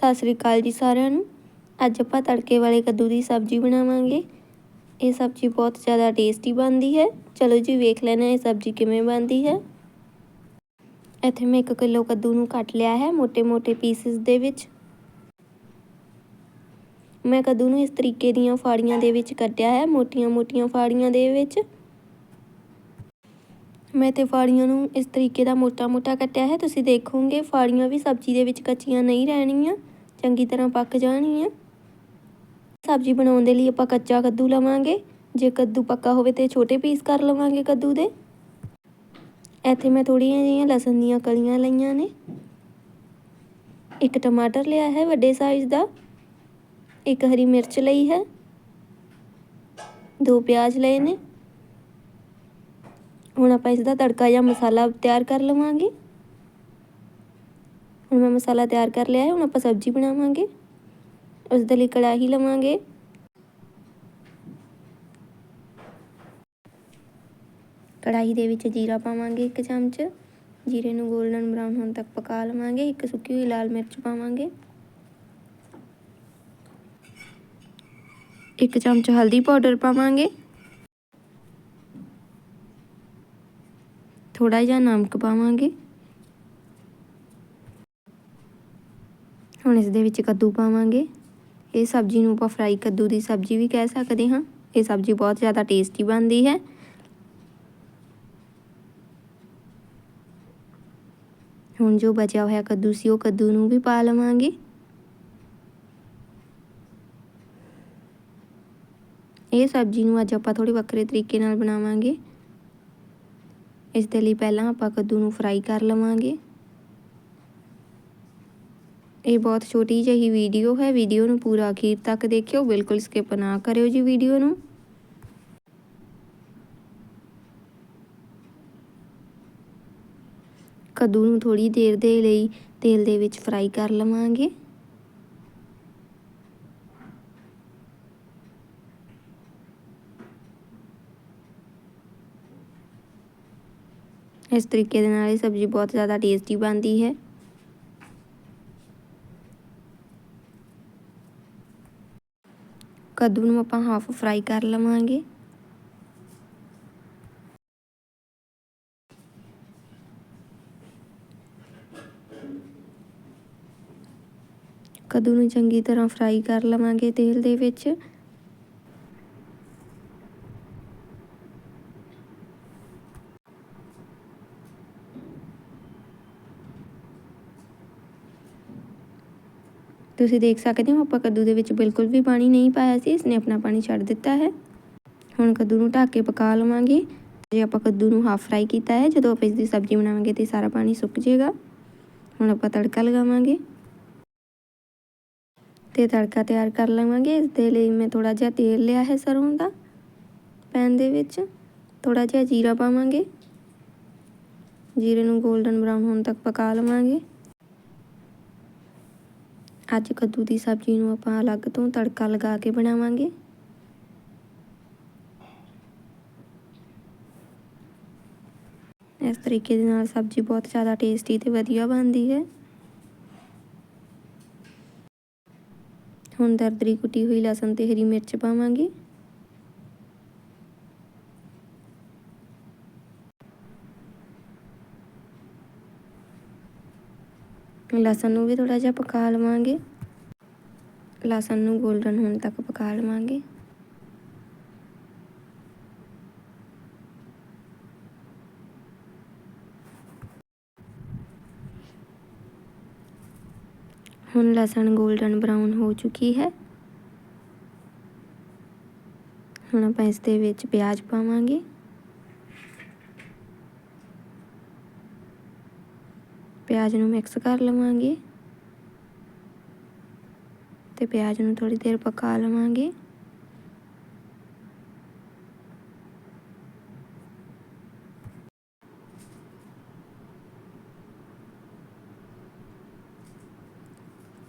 ਸਤਿ ਸ੍ਰੀ ਅਕਾਲ ਜੀ ਸਾਰਿਆਂ ਨੂੰ। ਅੱਜ ਆਪਾਂ ਤੜਕੇ ਵਾਲੇ ਕੱਦੂ ਦੀ ਸਬਜ਼ੀ ਬਣਾਵਾਂਗੇ। ਇਹ ਸਬਜ਼ੀ ਬਹੁਤ ਜ਼ਿਆਦਾ ਟੇਸਟੀ ਬਣਦੀ ਹੈ। ਚਲੋ ਜੀ ਵੇਖ ਲੈਣੇ ਇਹ ਸਬਜ਼ੀ ਕਿਵੇਂ ਬਣਦੀ ਹੈ। ਇੱਥੇ ਮੈਂ 1 ਕਿਲੋ ਕੱਦੂ ਨੂੰ ਕੱਟ ਲਿਆ ਹੈ ਮੋٹے-ਮੋٹے ਪੀਸਿਸ ਦੇ ਵਿੱਚ। ਮੈਂ ਕੱਦੂ ਨੂੰ ਇਸ ਤਰੀਕੇ ਦੀਆਂ ਫਾੜੀਆਂ ਦੇ ਵਿੱਚ ਕੱਟਿਆ ਹੈ ਮੋਟੀਆਂ-ਮੋਟੀਆਂ ਫਾੜੀਆਂ ਦੇ ਵਿੱਚ। ਮੈਂ ਤੇ ਫਾੜੀਆਂ ਨੂੰ ਇਸ ਤਰੀਕੇ ਦਾ ਮੋਟਾ-ਮੋਟਾ ਕੱਟਿਆ ਹੈ। ਤੁਸੀਂ ਦੇਖੋਗੇ ਫਾੜੀਆਂ ਵੀ ਸਬਜ਼ੀ ਦੇ ਵਿੱਚ ਕੱਚੀਆਂ ਨਹੀਂ ਰਹਿਣੀਆਂ। ਚੰਗੀ ਤਰ੍ਹਾਂ ਪੱਕ ਜਾਣਗੀਆਂ ਸਬਜ਼ੀ ਬਣਾਉਣ ਦੇ ਲਈ ਆਪਾਂ ਕੱਚਾ ਕੱਦੂ ਲਵਾਂਗੇ। ਜੇ ਕੱਦੂ ਪੱਕਾ ਹੋਵੇ ਤੇ ਛੋਟੇ ਪੀਸ ਕਰ ਲਵਾਂਗੇ ਕੱਦੂ ਦੇ। ਇੱਥੇ ਮੈਂ ਥੋੜੀਆਂ ਜਿਹੀਆਂ ਲਸਣ ਦੀਆਂ ਕਲੀਆਂ ਲਈਆਂ ਨੇ। ਇੱਕ ਟਮਾਟਰ ਲਿਆ ਹੈ ਵੱਡੇ ਸਾਈਜ਼ ਦਾ। ਇੱਕ ਹਰੀ ਮਿਰਚ ਲਈ ਹੈ। ਦੋ ਪਿਆਜ਼ ਲਏ ਨੇ। ਹੁਣ ਆਪਾਂ ਇਸ ਦਾ ਤੜਕਾ ਜਾਂ ਮਸਾਲਾ ਤਿਆਰ ਕਰ ਲਵਾਂਗੇ। ਹੁਣ ਮੈਂ ਮਸਾਲਾ ਤਿਆਰ ਕਰ ਲਿਆ ਹੈ, ਹੁਣ ਆਪਾਂ ਸਬਜ਼ੀ ਬਣਾਵਾਂਗੇ। ਉਸ ਦੇ ਲਈ ਕੜਾਹੀ ਲਵਾਂਗੇ। ਕੜਾਹੀ ਦੇ ਵਿੱਚ ਜੀਰਾ ਪਾਵਾਂਗੇ ਇੱਕ ਚਮਚ। ਜੀਰੇ ਨੂੰ 골ਡਨ ਬਰਾਊਨ ਹੋਣ ਤੱਕ ਪਕਾ ਲਵਾਂਗੇ। ਇੱਕ ਸੁੱਕੀ ਹੋਈ ਲਾਲ ਮਿਰਚ ਪਾਵਾਂਗੇ। ਇੱਕ ਚਮਚ ਹਲਦੀ ਪਾਊਡਰ ਪਾਵਾਂਗੇ। ਥੋੜਾ ਜਿਹਾ ਨਮਕ ਪਾਵਾਂਗੇ। ਹੁਣ ਇਸ ਦੇ ਵਿੱਚ ਕੱਦੂ ਪਾਵਾਂਗੇ। ਇਹ ਸਬਜ਼ੀ ਨੂੰ ਆਪਾਂ ਫਰਾਈ ਕੱਦੂ ਦੀ ਸਬਜ਼ੀ ਵੀ ਕਹਿ ਸਕਦੇ ਹਾਂ। ਇਹ ਸਬਜ਼ੀ ਬਹੁਤ ਜ਼ਿਆਦਾ ਟੇਸਟੀ ਬਣਦੀ ਹੈ। ਹੁਣ ਜੋ ਬਚਿਆ ਹੋਇਆ ਕੱਦੂ ਸੀ, ਉਹ ਕੱਦੂ ਨੂੰ ਵੀ ਪਾ ਲਵਾਂਗੇ। ਇਹ ਸਬਜ਼ੀ ਨੂੰ ਅੱਜ ਆਪਾਂ ਥੋੜੀ ਵੱਖਰੇ ਤਰੀਕੇ ਨਾਲ ਬਣਾਵਾਂਗੇ। ਇਸ ਦੇ ਲਈ ਪਹਿਲਾਂ ਆਪਾਂ ਕੱਦੂ ਨੂੰ ਫਰਾਈ ਕਰ ਲਵਾਂਗੇ। ਇਹ ਬਹੁਤ ਛੋਟੀ ਜਿਹੀ ਵੀਡੀਓ ਹੈ। ਵੀਡੀਓ ਨੂੰ ਪੂਰਾ ਅਖੀਰ ਤੱਕ ਦੇਖਿਓ। ਬਿਲਕੁਲ ਸਕਿਪ ਨਾ ਕਰਿਓ ਜੀ ਵੀਡੀਓ ਨੂੰ। ਕੱਦੂ ਨੂੰ ਥੋੜੀ ਦੇਰ ਦੇ ਲਈ ਤੇਲ ਦੇ ਵਿੱਚ ਫਰਾਈ ਕਰ ਲਵਾਂਗੇ। ਇਸ ਤਰੀਕੇ ਦੇ ਨਾਲ ਇਹ ਸਬਜ਼ੀ ਬਹੁਤ ਜ਼ਿਆਦਾ ਟੇਸਟੀ ਬਣਦੀ ਹੈ। ਕੱਦੂ ਨੂੰ ਆਪਾਂ ਹਾਫ ਫਰਾਈ ਕਰ ਲਵਾਂਗੇ। ਕੱਦੂ ਨੂੰ ਚੰਗੀ ਤਰ੍ਹਾਂ ਫਰਾਈ ਕਰ ਲਵਾਂਗੇ ਤੇਲ ਦੇ ਵਿੱਚ। ਤੁਸੀਂ ਦੇਖ ਸਕਦੇ ਹੋ, ਆਪਾਂ ਕੱਦੂ ਦੇ ਵਿੱਚ ਬਿਲਕੁਲ ਵੀ ਪਾਣੀ ਨਹੀਂ ਪਾਇਆ ਸੀ, ਇਸਨੇ ਆਪਣਾ ਪਾਣੀ ਛੱਡ ਦਿੱਤਾ ਹੈ। ਹੁਣ ਕੱਦੂ ਨੂੰ ਢੱਕ ਕੇ ਪਕਾ ਲਵਾਂਗੇ। ਜੇ ਆਪਾਂ ਕੱਦੂ ਨੂੰ ਹਾਫ ਫਰਾਈ ਕੀਤਾ ਹੈ, ਜਦੋਂ ਆਪਾਂ ਇਸ ਦੀ ਸਬਜ਼ੀ ਬਣਾਵਾਂਗੇ ਤੇ ਸਾਰਾ ਪਾਣੀ ਸੁੱਕ ਜਾਏਗਾ। ਹੁਣ ਆਪਾਂ ਤੜਕਾ ਲਗਾਵਾਂਗੇ। ਤੇ ਤੜਕਾ ਤਿਆਰ ਕਰ ਲਵਾਂਗੇ। ਇਸ ਦੇ ਲਈ ਮੈਂ ਥੋੜਾ ਜਿਹਾ ਤੇਲ ਲਿਆ ਹੈ ਸਰੋਂ ਦਾ ਪੈਨ ਦੇ ਵਿੱਚ। ਥੋੜਾ ਜਿਹਾ ਜੀਰਾ ਪਾਵਾਂਗੇ। ਜੀਰੇ ਨੂੰ 골ਡਨ ਬਰਾਊਨ ਹੋਣ ਤੱਕ ਪਕਾ ਲਵਾਂਗੇ। ਅੱਜ ਕੱਦੂ ਦੀ ਸਬਜ਼ੀ ਨੂੰ ਆਪਾਂ ਅਲੱਗ ਤੋਂ ਤੜਕਾ ਲਗਾ ਕੇ ਬਣਾਵਾਂਗੇ। ਇਸ ਤਰੀਕੇ ਦੇ ਨਾਲ ਸਬਜ਼ੀ ਬਹੁਤ ਜ਼ਿਆਦਾ ਟੇਸਟੀ ਤੇ ਵਧੀਆ ਬਣਦੀ ਹੈ। ਹੁਣ ਦਰਦਰੀ ਕੁੱਟੀ ਹੋਈ ਲਸਣ ਤੇ ਹਰੀ ਮਿਰਚ ਪਾਵਾਂਗੇ। ਲਸਣ ਨੂੰ ਵੀ ਥੋੜਾ ਜਿਹਾ ਪਕਾ ਲਵਾਂਗੇ। ਲਸਣ ਨੂੰ 골ਡਨ ਹੋਣ ਤੱਕ ਪਕਾ ਲਵਾਂਗੇ। ਹੁਣ ਲਸਣ 골ਡਨ ਬਰਾਊਨ ਹੋ ਚੁੱਕੀ ਹੈ। ਹੁਣ ਆਪਾਂ ਇਸ ਦੇ ਵਿੱਚ ਪਿਆਜ਼ ਪਾਵਾਂਗੇ। ਪਿਆਜ਼ ਨੂੰ ਮਿਕਸ ਕਰ ਲਵਾਂਗੇ। ਤੇ ਪਿਆਜ਼ ਨੂੰ ਥੋੜੀ ਦੇਰ ਪਕਾ ਲਵਾਂਗੇ।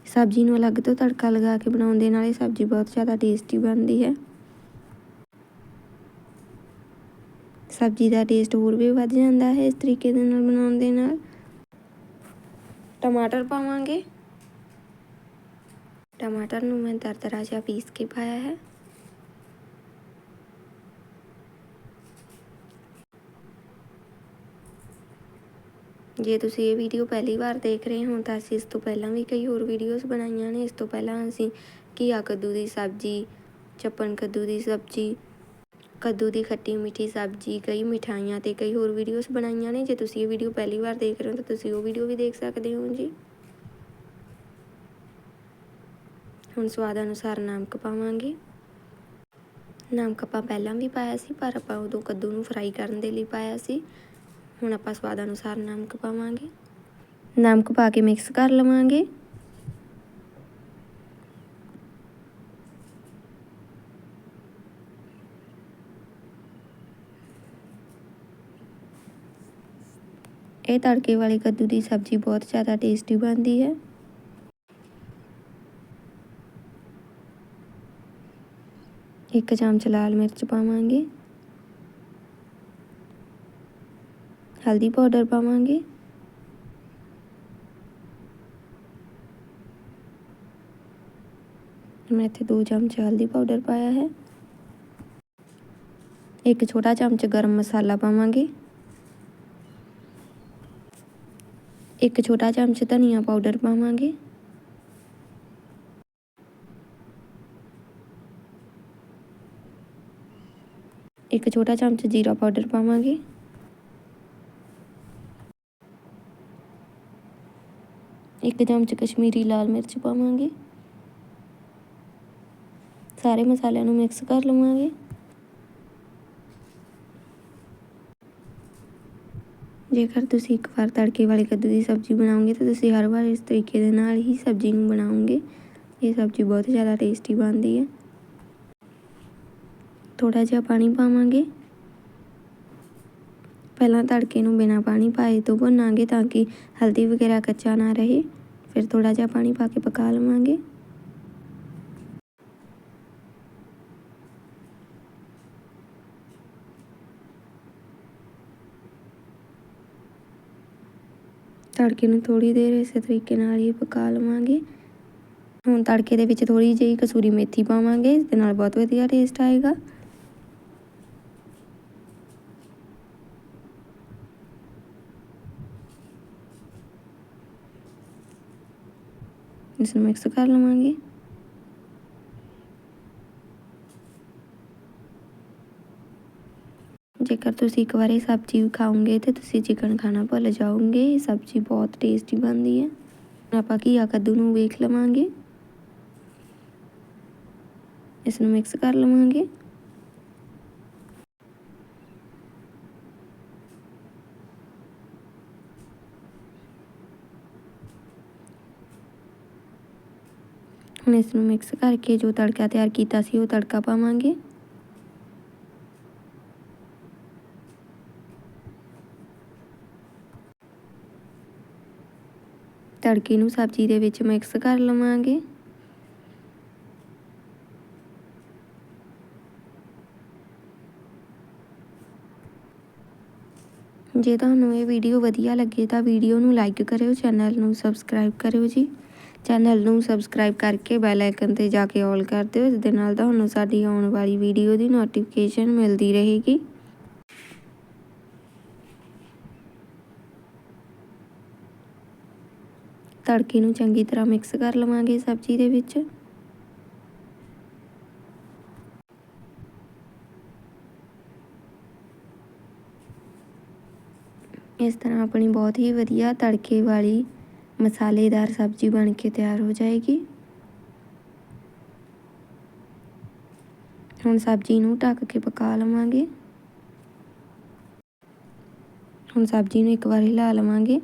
ਸਬਜ਼ੀ ਨੂੰ ਅਲੱਗ ਤੋਂ ਤੜਕਾ ਲਗਾ ਕੇ ਬਣਾਉਣ ਦੇ ਨਾਲ ਇਹ ਸਬਜ਼ੀ ਬਹੁਤ ਜ਼ਿਆਦਾ ਟੇਸਟੀ ਬਣਦੀ ਹੈ। ਸਬਜ਼ੀ ਦਾ ਟੇਸਟ ਹੋਰ ਵੀ ਵੱਧ ਜਾਂਦਾ ਹੈ ਇਸ ਤਰੀਕੇ ਦੇ ਨਾਲ ਬਣਾਉਣ ਦੇ ਨਾਲ। ਟਮਾਟਰ ਪਾਵਾਂਗੇ ਟਮਾਟਰ ਨੂੰ ਮੈਂ ਦਰਦਰਾ ਜਿਹਾ ਪੀਸ ਕੇ ਪਾਇਆ ਹੈ ਜੇ ਤੁਸੀਂ ਇਹ ਵੀਡੀਓ ਪਹਿਲੀ ਵਾਰ ਦੇਖ ਰਹੇ ਹੋ ਤਾਂ ਅਸੀਂ ਇਸ ਤੋਂ ਪਹਿਲਾਂ ਵੀ ਕਈ ਹੋਰ ਵੀਡੀਓਜ਼ ਬਣਾਈਆਂ ਨੇ ਇਸ ਤੋਂ ਪਹਿਲਾਂ ਅਸੀਂ ਘੀਆ ਕੱਦੂ ਦੀ ਸਬਜ਼ੀ ਚੱਪਣ ਕੱਦੂ ਦੀ ਸਬਜ਼ੀ ਕੱਦੂ ਦੀ ਖੱਟੀ ਮਿੱਠੀ ਸਬਜ਼ੀ, ਕਈ ਮਿਠਾਈਆਂ ਤੇ ਕਈ ਹੋਰ ਵੀਡੀਓਜ਼ ਬਣਾਈਆਂ ਨੇ। ਜੇ ਤੁਸੀਂ ਇਹ ਵੀਡੀਓ ਪਹਿਲੀ ਵਾਰ ਦੇਖ ਰਹੇ ਹੋ, ਤਾਂ ਤੁਸੀਂ ਉਹ ਵੀਡੀਓ ਵੀ ਦੇਖ ਸਕਦੇ ਹੋ ਜੀ। ਹੁਣ ਸਵਾਦ ਅਨੁਸਾਰ ਨਮਕ ਪਾਵਾਂਗੇ। ਨਮਕ ਆਪਾਂ ਪਹਿਲਾਂ ਵੀ ਪਾਇਆ ਸੀ, ਪਰ ਆਪਾਂ ਉਦੋਂ ਕੱਦੂ ਨੂੰ ਫਰਾਈ ਕਰਨ ਦੇ ਲਈ ਪਾਇਆ ਸੀ। ਹੁਣ ਆਪਾਂ ਸਵਾਦ ਅਨੁਸਾਰ ਨਮਕ ਪਾਵਾਂਗੇ। ਨਮਕ ਪਾ ਕੇ ਮਿਕਸ ਕਰ ਲਵਾਂਗੇ। ਇਹ ਤੜਕੇ ਵਾਲੀ ਕੱਦੂ ਦੀ ਸਬਜ਼ੀ ਬਹੁਤ ਜ਼ਿਆਦਾ ਟੇਸਟੀ ਬਣਦੀ ਹੈ। ਇੱਕ ਚਮਚ ਲਾਲ ਮਿਰਚ ਪਾਵਾਂਗੇ। ਹਲਦੀ ਪਾਊਡਰ ਪਾਵਾਂਗੇ। ਮੈਂ ਇੱਥੇ 2 ਚਮਚ ਹਲਦੀ ਪਾਊਡਰ ਪਾਇਆ ਹੈ। ਇੱਕ ਛੋਟਾ ਚਮਚ ਗਰਮ ਮਸਾਲਾ ਪਾਵਾਂਗੇ। ਇੱਕ ਛੋਟਾ ਚਮਚ ਧਨੀਆ ਪਾਊਡਰ ਪਾਵਾਂਗੇ। ਇੱਕ ਛੋਟਾ ਚਮਚ ਜੀਰਾ ਪਾਊਡਰ ਪਾਵਾਂਗੇ। ਇੱਕ ਚਮਚ ਕਸ਼ਮੀਰੀ ਲਾਲ ਮਿਰਚ ਪਾਵਾਂਗੇ। ਸਾਰੇ ਮਸਾਲਿਆਂ ਨੂੰ ਮਿਕਸ ਕਰ ਲਵਾਂਗੇ। ਜੇਕਰ ਤੁਸੀਂ ਇੱਕ ਵਾਰ ਤੜਕੇ ਵਾਲੇ ਕੱਦੂ ਦੀ ਸਬਜ਼ੀ ਬਣਾਓਗੇ ਤਾਂ ਤੁਸੀਂ ਹਰ ਵਾਰ ਇਸ ਤਰੀਕੇ ਦੇ ਨਾਲ ਹੀ ਸਬਜ਼ੀ ਨੂੰ ਬਣਾਓਗੇ। ਇਹ ਸਬਜ਼ੀ ਬਹੁਤ ਜ਼ਿਆਦਾ ਟੇਸਟੀ ਬਣਦੀ ਹੈ। ਥੋੜਾ ਜਿਹਾ ਪਾਣੀ ਪਾਵਾਂਗੇ। ਪਹਿਲਾਂ ਤੜਕੇ ਨੂੰ ਬਿਨਾਂ ਪਾਣੀ ਪਾਏ ਤੋਂ ਭੁੰਨਾਂਗੇ ਤਾਂ ਕਿ ਹਲਦੀ ਵਗੈਰਾ ਕੱਚਾ ਨਾ ਰਹੇ। ਫਿਰ ਥੋੜਾ ਜਿਹਾ ਪਾਣੀ ਪਾ ਕੇ ਪਕਾ ਲਵਾਂਗੇ। ਤੜਕੇ ਨੂੰ ਥੋੜੀ ਦੇਰ ਇਸੇ ਤਰੀਕੇ ਨਾਲ ਹੀ ਪਕਾ ਲਵਾਂਗੇ। ਹੁਣ ਤੜਕੇ ਦੇ ਵਿੱਚ ਥੋੜੀ ਜਿਹੀ ਕਸੂਰੀ ਮੇਥੀ ਪਾਵਾਂਗੇ ਇਸ ਦੇ ਨਾਲ ਬਹੁਤ ਵਧੀਆ ਟੇਸਟ ਆਏਗਾ। ਇਸ ਨੂੰ ਮਿਕਸ ਕਰ ਲਵਾਂਗੇ। ਜੇਕਰ ਤੁਸੀਂ ਇੱਕ ਵਾਰੀ ਸਬਜ਼ੀ ਖਾਓਗੇ ਤੇ ਤੁਸੀਂ ਚਿਕਨ ਖਾਣਾ ਭੁੱਲ ਜਾਓਗੇ, ਇਹ ਸਬਜ਼ੀ ਬਹੁਤ ਟੇਸਟੀ ਬਣਦੀ ਹੈ। ਆਪਾਂ ਘੀਆ ਕੱਦੂ ਨੂੰ ਵੇਖ ਲਵਾਂਗੇ। ਇਸ ਨੂੰ ਮਿਕਸ ਕਰ ਲਵਾਂਗੇ। ਹੁਣ ਇਸ ਨੂੰ ਮਿਕਸ ਕਰਕੇ ਜੋ ਤੜਕਾ ਤਿਆਰ ਕੀਤਾ ਸੀ, ਉਹ ਤੜਕਾ ਪਾਵਾਂਗੇ। ਤੜਕੇ ਨੂੰ ਸਬਜ਼ੀ ਦੇ ਵਿੱਚ ਮਿਕਸ ਕਰ ਲਵਾਂਗੇ। ਜੇ ਤੁਹਾਨੂੰ ਇਹ ਵੀਡੀਓ ਵਧੀਆ ਲੱਗੇ ਤਾਂ ਵੀਡੀਓ ਨੂੰ ਲਾਈਕ ਕਰਿਓ ਚੈਨਲ ਨੂੰ ਸਬਸਕ੍ਰਾਈਬ ਕਰਿਓ ਜੀ। ਚੈਨਲ ਨੂੰ ਸਬਸਕ੍ਰਾਈਬ ਕਰਕੇ ਬੈਲ ਆਈਕਨ ਤੇ ਜਾ ਕੇ ਆਲ ਕਰ ਦਿਓ, ਇਸ ਦੇ ਨਾਲ ਤੁਹਾਨੂੰ ਸਾਡੀ ਆਉਣ ਵਾਲੀ ਵੀਡੀਓ ਦੀ ਨੋਟੀਫਿਕੇਸ਼ਨ ਮਿਲਦੀ ਰਹੇਗੀ। ਤੜਕੇ ਨੂੰ ਚੰਗੀ ਤਰ੍ਹਾਂ ਮਿਕਸ ਕਰ ਲਵਾਂਗੇ ਸਬਜ਼ੀ ਦੇ ਵਿੱਚ। ਇਸ ਤਰ੍ਹਾਂ ਆਪਣੀ ਬਹੁਤ ਹੀ ਵਧੀਆ ਤੜਕੇ ਵਾਲੀ ਮਸਾਲੇਦਾਰ ਸਬਜ਼ੀ ਬਣ ਕੇ ਤਿਆਰ ਹੋ ਜਾਏਗੀ। ਹੁਣ ਸਬਜ਼ੀ ਨੂੰ ਢੱਕ ਕੇ ਪਕਾ ਲਵਾਂਗੇ। ਹੁਣ ਸਬਜ਼ੀ ਨੂੰ ਇੱਕ ਵਾਰ ਹਿਲਾ ਲਵਾਂਗੇ।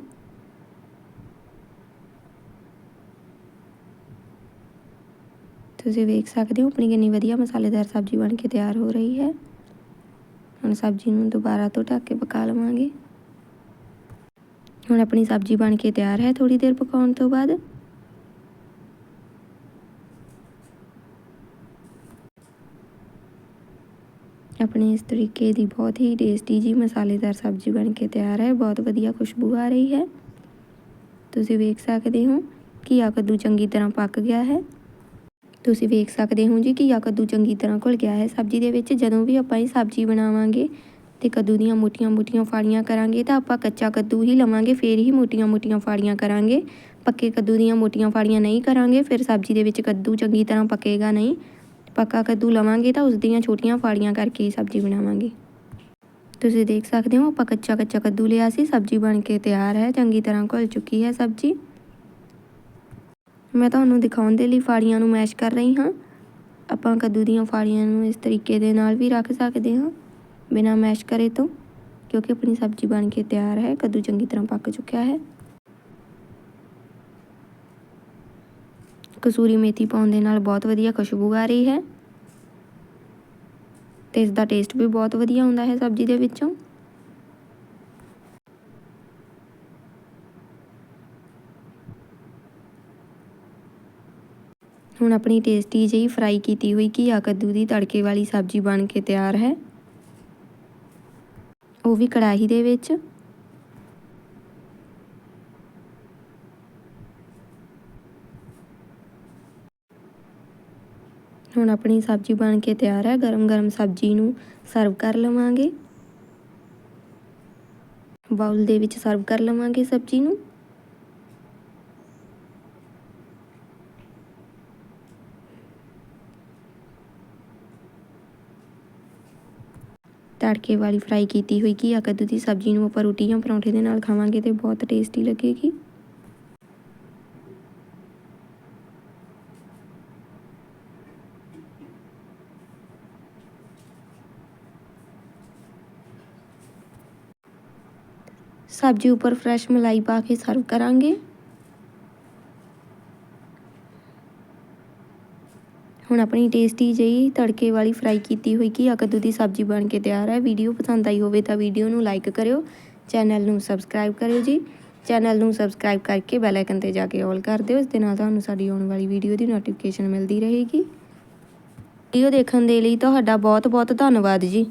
ਤੁਸੀਂ ਵੇਖ ਸਕਦੇ ਹੋ, ਆਪਣੀ ਕਿੰਨੀ ਵਧੀਆ ਮਸਾਲੇਦਾਰ ਸਬਜ਼ੀ ਬਣ ਕੇ ਤਿਆਰ ਹੋ ਰਹੀ ਹੈ। ਹੁਣ ਸਬਜ਼ੀ ਨੂੰ ਦੁਬਾਰਾ ਤੋਂ ਢੱਕ ਕੇ ਪਕਾ ਲਵਾਂਗੇ। ਹੁਣ ਆਪਣੀ ਸਬਜ਼ੀ ਬਣ ਕੇ ਤਿਆਰ ਹੈ ਥੋੜੀ ਦੇਰ ਪਕਾਉਣ ਤੋਂ ਬਾਅਦ। ਆਪਣੇ ਇਸ ਤਰੀਕੇ ਦੀ ਬਹੁਤ ਹੀ ਟੇਸਟੀ ਜੀ ਮਸਾਲੇਦਾਰ ਸਬਜ਼ੀ ਬਣ ਕੇ ਤਿਆਰ ਹੈ, ਬਹੁਤ ਵਧੀਆ ਖੁਸ਼ਬੂ ਆ ਰਹੀ ਹੈ। ਤੁਸੀਂ ਵੇਖ ਸਕਦੇ ਹੋ ਕਿ ਆ ਕੱਦੂ ਚੰਗੀ ਤਰ੍ਹਾਂ ਪੱਕ ਗਿਆ ਹੈ। ਤੁਸੀਂ ਵੇਖ ਸਕਦੇ ਹੋ ਜੀ ਕਿ ਘੀਆ ਕੱਦੂ ਚੰਗੀ ਤਰ੍ਹਾਂ ਘੁਲ ਗਿਆ ਹੈ। ਸਬਜ਼ੀ ਦੇ ਵਿੱਚ ਜਦੋਂ ਵੀ ਆਪਾਂ ਇਹ ਸਬਜ਼ੀ ਬਣਾਵਾਂਗੇ ਤੇ ਕੱਦੂ ਦੀਆਂ ਮੋਟੀਆਂ-ਮੋਟੀਆਂ ਫਾੜੀਆਂ ਕਰਾਂਗੇ ਤਾਂ ਆਪਾਂ ਕੱਚਾ ਕੱਦੂ ਹੀ ਲਵਾਂਗੇ, ਫੇਰ ਹੀ ਮੋਟੀਆਂ-ਮੋਟੀਆਂ ਫਾੜੀਆਂ ਕਰਾਂਗੇ। ਪੱਕੇ ਕੱਦੂ ਦੀਆਂ ਮੋਟੀਆਂ ਫਾੜੀਆਂ ਨਹੀਂ ਕਰਾਂਗੇ, ਫਿਰ ਸਬਜ਼ੀ ਦੇ ਵਿੱਚ ਕੱਦੂ ਚੰਗੀ ਤਰ੍ਹਾਂ ਪੱਕੇਗਾ ਨਹੀਂ। ਪੱਕਾ ਕੱਦੂ ਲਵਾਂਗੇ ਤਾਂ ਉਸ ਦੀਆਂ ਛੋਟੀਆਂ ਫਾੜੀਆਂ ਕਰਕੇ ਹੀ ਸਬਜ਼ੀ ਬਣਾਵਾਂਗੇ। ਤੁਸੀਂ ਦੇਖ ਸਕਦੇ ਹੋ, ਆਪਾਂ ਕੱਚਾ ਕੱਚਾ ਕੱਦੂ ਲਿਆ ਸੀ, ਸਬਜ਼ੀ ਬਣ ਕੇ ਤਿਆਰ ਹੈ, ਚੰਗੀ ਤਰ੍ਹਾਂ ਘੁਲ ਚੁੱਕੀ ਹੈ ਸਬਜ਼ੀ। ਮੈਂ ਤੁਹਾਨੂੰ ਦਿਖਾਉਣ ਦੇ ਲਈ ਫਾੜੀਆਂ ਨੂੰ ਮੈਸ਼ ਕਰ ਰਹੀ ਹਾਂ। ਆਪਾਂ ਕੱਦੂ ਦੀਆਂ ਫਾੜੀਆਂ ਨੂੰ ਇਸ ਤਰੀਕੇ ਦੇ ਨਾਲ ਵੀ ਰੱਖ ਸਕਦੇ ਹਾਂ, ਬਿਨਾਂ ਮੈਸ਼ ਕਰੇ ਤੋਂ, ਕਿਉਂਕਿ ਆਪਣੀ ਸਬਜ਼ੀ ਬਣ ਕੇ ਤਿਆਰ ਹੈ, ਕੱਦੂ ਚੰਗੀ ਤਰ੍ਹਾਂ ਪੱਕ ਚੁੱਕਿਆ ਹੈ। ਕਸੂਰੀ ਮੇਥੀ ਪਾਉਣ ਦੇ ਨਾਲ ਬਹੁਤ ਵਧੀਆ ਖੁਸ਼ਬੂ ਆ ਰਹੀ ਹੈ। ਤੇ ਇਸ ਦਾ ਟੇਸਟ ਵੀ ਬਹੁਤ ਵਧੀਆ ਹੁੰਦਾ ਹੈ ਸਬਜ਼ੀ ਦੇ ਵਿੱਚੋਂ। ਹੁਣ ਆਪਣੀ ਟੇਸਟੀ ਜਿਹੀ ਫਰਾਈ ਕੀਤੀ ਹੋਈ ਘੀਆ ਕੱਦੂ ਦੀ ਤੜਕੇ ਵਾਲੀ ਸਬਜ਼ੀ ਬਣ ਕੇ ਤਿਆਰ ਹੈ। ਉਹ ਵੀ ਕੜਾਹੀ ਦੇ ਵਿੱਚ। ਹੁਣ ਆਪਣੀ ਸਬਜ਼ੀ ਬਣ ਕੇ ਤਿਆਰ ਹੈ। ਗਰਮ-ਗਰਮ ਸਬਜ਼ੀ ਨੂੰ ਸਰਵ ਕਰ ਲਵਾਂਗੇ। ਬਾਉਲ ਦੇ ਵਿੱਚ ਸਰਵ ਕਰ ਲਵਾਂਗੇ ਸਬਜ਼ੀ ਨੂੰ। ਤੜਕੇ ਵਾਲੀ ਫਰਾਈ ਕੀਤੀ ਹੋਈ ਘੀਆ ਕੱਦੂ ਦੀ ਸਬਜ਼ੀ ਨੂੰ ਆਪਾਂ ਰੋਟੀ ਜਾਂ ਪਰੌਂਠੇ ਦੇ ਨਾਲ ਖਾਵਾਂਗੇ ਤੇ ਬਹੁਤ ਟੇਸਟੀ ਲੱਗੇਗੀ। ਸਬਜ਼ੀ ਉੱਪਰ ਫਰੈਸ਼ ਮਲਾਈ ਪਾ ਕੇ ਸਰਵ ਕਰਾਂਗੇ। ਹੁਣ ਆਪਣੀ ਟੇਸਟੀ ਜਿਹੀ ਤੜਕੇ ਵਾਲੀ ਫਰਾਈ ਕੀਤੀ ਹੋਈ ਘੀਆ ਕੱਦੂ ਦੀ ਸਬਜ਼ੀ ਬਣ ਕੇ ਤਿਆਰ ਹੈ। ਵੀਡੀਓ ਪਸੰਦ ਆਈ ਹੋਵੇ ਤਾਂ ਵੀਡੀਓ ਨੂੰ ਲਾਈਕ ਕਰਿਓ। ਚੈਨਲ ਨੂੰ ਸਬਸਕ੍ਰਾਈਬ ਕਰਿਓ ਜੀ। ਚੈਨਲ ਨੂੰ ਸਬਸਕ੍ਰਾਈਬ ਕਰਕੇ ਬੈਲ ਆਈਕਨ ਤੇ ਜਾ ਕੇ ਆਲ ਕਰ ਦਿਓ। ਇਸ ਦੇ ਨਾਲ ਤੁਹਾਨੂੰ ਸਾਡੀ ਆਉਣ ਵਾਲੀ ਵੀਡੀਓ ਦੀ ਨੋਟੀਫਿਕੇਸ਼ਨ ਮਿਲਦੀ ਰਹੇਗੀ। ਵੀਡੀਓ ਦੇਖਣ ਦੇ ਲਈ ਤੁਹਾਡਾ ਬਹੁਤ ਬਹੁਤ ਧੰਨਵਾਦ ਜੀ।